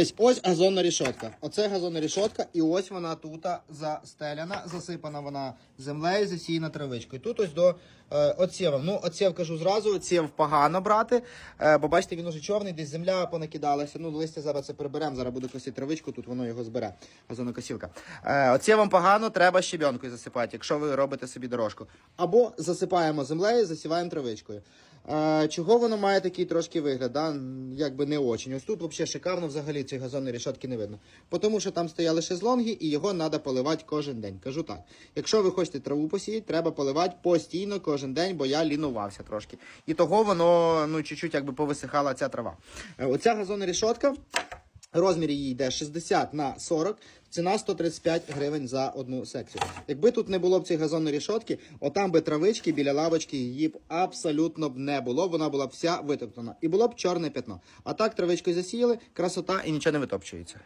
Ось, ось газонна рішотка. Оце газонна рішотка, і ось вона тут застеляна, засипана вона землею, засіяна травичкою. Тут ось до е, оцєва. Ну, оцєв кажу зразу, оцєв погано брати, е, бо бачите, він уже чорний, десь земля понакидалася. Ну, листя зараз це приберемо, зараз буде косити травичку, тут воно його збере. Газонокосілка. Е, оцєвом погано, треба щебенкою засипати, якщо ви робите собі дорожку. Або засипаємо землею, засіваємо травичкою. Е, Чого воно має такий трошки вигляд, да? якби не очень. Ось тут взагалі шикарно взагалі цієї газонної решетки не видно. Тому що там стояли шезлонги і його треба поливати кожен день. Кажу так. Якщо ви хочете траву посіяти, треба поливати постійно кожен день, бо я лінувався трошки. І того воно ну, чуть-чуть якби повисихала ця трава. Е, Оця газонна решетка. Розмір її йде 60 на 40, ціна 135 гривень за одну секцію. Якби тут не було б цієї газонної рішотки, отам би травички біля лавочки її б абсолютно б не було. Вона була б вся витоптана. І було б чорне пятно. А так травичку засіяли, красота і нічого не витопчується.